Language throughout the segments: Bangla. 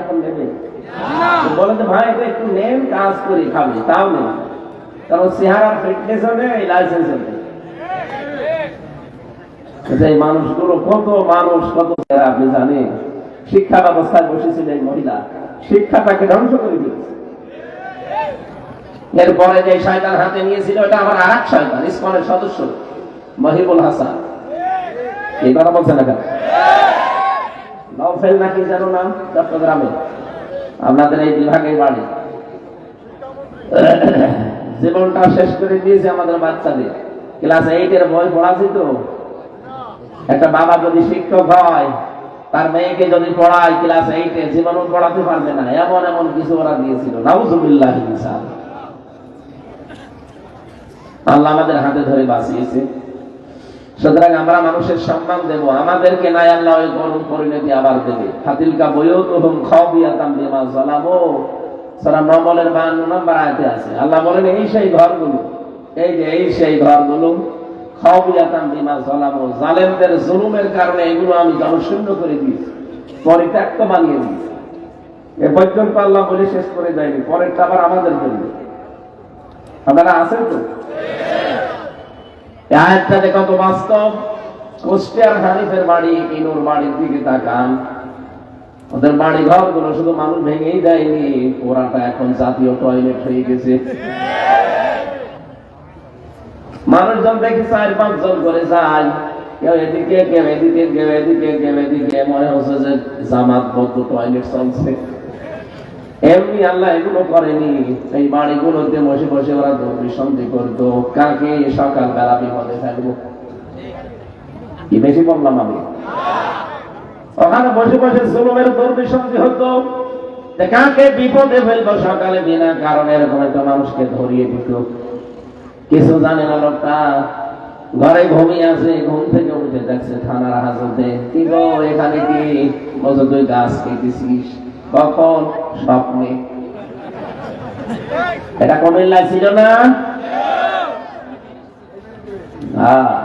এখন নেবে বলে তো ভাই একটু নেন কাজ করি খাবি। তাও নেই কারণ চেহারার ফিটনেস হবে এই লাইসেন্স হবে। এই মানুষগুলো কত মানুষ কত চেহারা আপনি জানেন? শিক্ষা ব্যবস্থায় বসেছিল এই মহিলা। শিক্ষাটাকে ধ্বংস করে দিয়েছে। এরপরে যে শয়তান হাতে নিয়েছিল এটা আমার আর এক শয়তান ইসকনের সদস্য মহিবুল হাসান। এই কথা বলছে না কেন? নফেল নাকি যেন নাম? চট্টগ্রামে। আপনাদের এই বিভাগের বাড়ি। জীবনটা শেষ করে দিয়েছে আমাদের বাচ্চাদের। ক্লাস এইটের বই পড়াছি তো? একটা বাবা যদি শিক্ষক হয়, তার মেয়েকে যদি পড়ায়, ক্লাস এইটে জীবনও পড়াতে পারবে না। এমন এমন কিছু ওরা দিয়েছিল। নাউজুবিল্লাহ আল্লাহ আমাদের হাতে ধরে বাঁচিয়েছে। সুতরাং আমরা মানুষের সম্মান দেব। আমাদেরকে নাই আল্লাহ ওই করুণ পরিণতি আবার দেবে। জ্বালাবো সারা বান্ন নম্বর আয়তে আছে। আল্লাহ বলেন, এই সেই ঘরগুলো, এই যে এই সেই ঘরগুলো জ্বালাবো জালেমদের জুলুমের কারণে এগুলো আমি জনশূন্য করে দিয়েছি, পরিত্যক্ত বানিয়ে দিয়েছি। এ পর্যন্ত আল্লাহ বলে শেষ করে যায়নি পরেরটা আবার আমাদের জন্য। আপনারা আছেন তো? এই আয়াতটাতে কত বাস্তব। কুষ্টিয়ার হানিফের বাড়ি, ইনুর বাড়ির দিকে তাকান। ওদের বাড়ি ঘরগুলো শুধু মানুষ ভেঙেই দেয়নি, ওরাটা এখন জাতীয় টয়লেট হয়ে গেছে। মানুষজন দেখি চার পাঁচ জন করে যায়। কেউ এদিকে কেউ এদিকে কেউ এদিকে কেউ এদিকে। মনে হচ্ছে যে জামাত বদ্ধ টয়লেট চলছে। এমনি আল্লাহ এগুলো করেনি। এই বাড়িগুলোতে বসে বসে ওরা দুর্বিসন্ধি করতো। কাকে সকাল বেলা বিপদে ফেলব কি বেশি বললাম আমি? ওখানে বসে বসে জুলুমের দুর্বিসন্ধি হতো। কাকে বিপদে ফেলব সকালে বিনা কারণে এরকম একটা মানুষকে ধরিয়ে দিত। কিছু জানে না লোকটা। ঘরে ঘুমিয়ে আছে, ঘুম থেকে উঠে দেখছে থানার হাজতে। কি গো, এখানে কি? বলছো, তুই গাছ কেটেছিস? কখন? স্বপ্নে। এটা কুমিল্লায় ছিল না? আহ।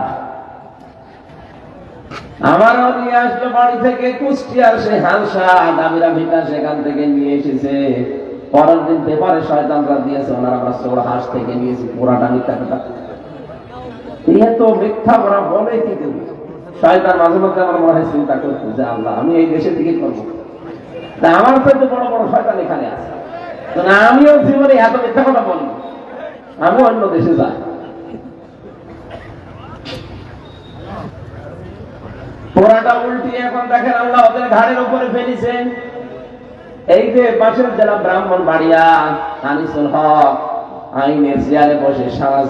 আমারও নিয়ে আসলো বাড়ি থেকে কুষ্টিয়ার সে হালসা দামিরা ভিটা সেখান থেকে নিয়ে এসেছে। পরের দিন পেপারে শয়তানরা দিয়েছে, ওনারা আমরা চোর হাঁস থেকে নিয়েছি পুরাটা মিথ্যা কথা। তো মিথ্যা ওরা বলে কি দেবে? শয়তান মাঝে মাঝে আমার মনে হয় চিন্তা করতো যে, আল্লাহ, আমি এই দেশে থেকে করব। আমার বড় বড় শয়তান এখানে আছে। না, আমিও জীবনে এত মিথ্যা কথা আমিও অন্য দেশে যাই। পোড়াটা এখন দেখেন আল্লাহ ওদের ঘাড়ের উপরে ফেলিছেন। এই যে পাশের জেলা ব্রাহ্মণ বাড়িয়া আনিসুল হক, আইনের চেয়ারে বসে সারা